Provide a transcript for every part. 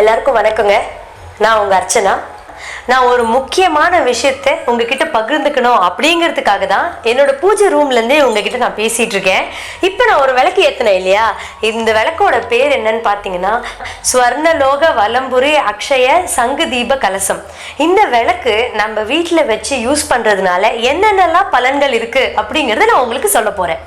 எல்லாருக்கும் வணக்கங்க. நான் உங்க அர்ச்சனா. நான் ஒரு முக்கியமான விஷயத்த உங்ககிட்ட பகிர்ந்துக்கணும் அப்படிங்கிறதுக்காக தான் என்னோட பூஜை ரூம்ல இருந்தே உங்ககிட்ட நான் பேசிட்டு இருக்கேன். இப்போ நான் ஒரு விளக்கு ஏத்தினேன் இல்லையா? இந்த விளக்கோட பேர் என்னன்னு பார்த்தீங்கன்னா ஸ்வர்ணலோக வலம்புரி அக்ஷய சங்கு தீப கலசம். இந்த விளக்கு நம்ம வீட்டில் வச்சு யூஸ் பண்றதுனால என்னென்னலாம் பலன்கள் இருக்கு அப்படிங்கறத நான் உங்களுக்கு சொல்ல போறேன்.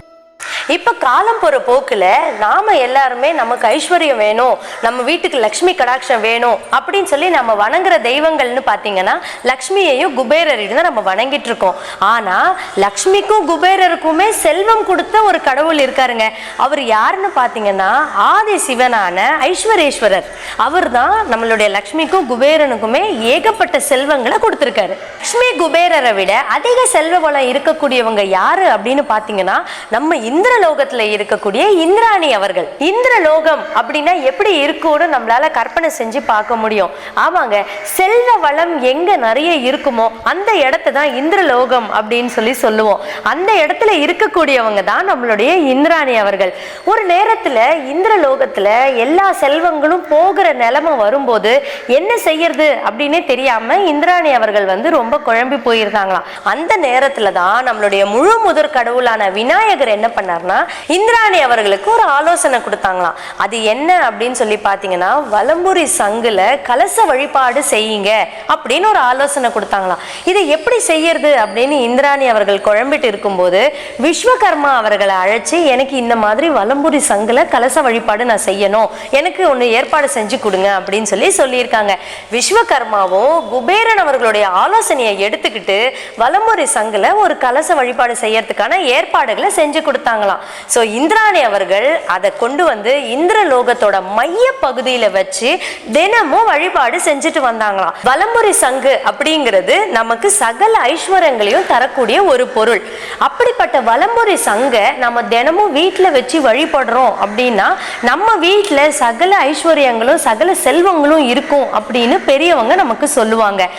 இப்போ காலம் போகிற போக்கில் நாம எல்லாருமே நமக்கு ஐஸ்வர்யம் வேணும் நம்ம வீட்டுக்கு லக்ஷ்மி கடாட்சம் வேணும் அப்படின்னு சொல்லி நம்ம வணங்குற தெய்வங்கள்னு பார்த்தீங்கன்னா லக்ஷ்மியையும் குபேரரையும் தான் நம்ம வணங்கிட்டு இருக்கோம். ஆனா லக்ஷ்மிக்கும் குபேரருக்குமே செல்வம் கொடுத்த ஒரு கடவுள் இருக்காருங்க. அவர் யாருன்னு பார்த்தீங்கன்னா ஆதி சிவனான ஐஸ்வரேஸ்வரர். அவர் தான் நம்மளுடைய லக்ஷ்மிக்கும் குபேரனுக்குமே ஏகப்பட்ட செல்வங்களை கொடுத்துருக்காரு. லக்ஷ்மி குபேரரை விட அதிக செல்வ வளம் இருக்கக்கூடியவங்க யாரு அப்படின்னு பார்த்தீங்கன்னா நம்ம இந்திர இந்திரலோகத்துல இருக்கக்கூடிய இந்திராணி அவர்கள். இந்திரலோகம் அப்படின்னா எப்படி இருக்கும்னு நம்மளால கற்பனை செஞ்சு பார்க்க முடியும். ஆமாங்க செல்வ வளம் எங்க நிறைய இருக்குமோ அந்த இடத்த தான் இந்திரலோகம் அப்படின்னு சொல்லி சொல்லுவோம். அந்த இடத்துல இருக்கக்கூடியவங்க தான் நம்மளுடைய இந்திராணி அவர்கள். ஒரு நேரத்துல இந்திரலோகத்துல எல்லா செல்வங்களும் போகிற நிலைமை வரும்போது என்ன செய்யறது அப்படின்னே தெரியாம இந்திராணி அவர்கள் வந்து ரொம்ப குழம்பி போயிருந்தாங்களாம். அந்த நேரத்துல தான் நம்மளுடைய முழு முதற் கடவுளான விநாயகர் என்ன பண்ணார்னா இந்திராணி அவர்களுக்கு ஒரு ஆலோசனை கொடுத்தாங்களாம். அது என்ன அப்படின்னு சொல்லி பார்த்தீங்கன்னா வலம்புரி சங்குல கலச வழிபாடு செய்யுங்க அப்படின்னு ஒரு ஆலோசனை கொடுத்தாங்களாம். இதை எப்படி செய்யறது அப்படின்னு இந்திராணி அவர்கள் குழம்பிட்டு இருக்கும்போது விஸ்வகர்மா அவர்களை அழைச்சி எனக்கு இந்த மாதிரி வலம்புரி சங்குல கலச வழிபாடு நான் செய்யணும். எனக்கு ஒன்று ஏற்பாடு செஞ்சு கொடுங்க அப்படின்னு சொல்லி சொல்லியிருக்காங்க. விஸ்வகர்மாவும் குபேரன் அவர்களுடைய ஆலோசனையை எடுத்துக்கிட்டு வலம்புரி சங்குல ஒரு கலச வழிபாடு செய்யறதுக்கான ஏற்பாடுகளை செஞ்சு கொடுத்தாங்களாம். ஸோ இந்திராணி அவர்கள் அதை கொண்டு வந்து இந்திரலோகத்தோட மைய பகுதியில வச்சு தினமும் வழிபாடு செஞ்சுட்டு வந்தாங்களாம். வலம்புரி சங்கு அப்படிங்கிறது நமக்கு சகல ஐஸ்வர்யங்களையும் தரக்கூடிய ஒரு பொருள். அப்படிப்பட்ட வலம்புரி சங்கை நம்ம தினமும் வீட்டில் வச்சு வழிபடுறோம் அப்படின்னா நம்ம வீட்டில் சகல ஐஸ்வர்யங்களும் சகல செல்வங்களும் இருக்கும் அப்படின்னு பெரியவங்க நமக்கு சொல்லுவாங்க.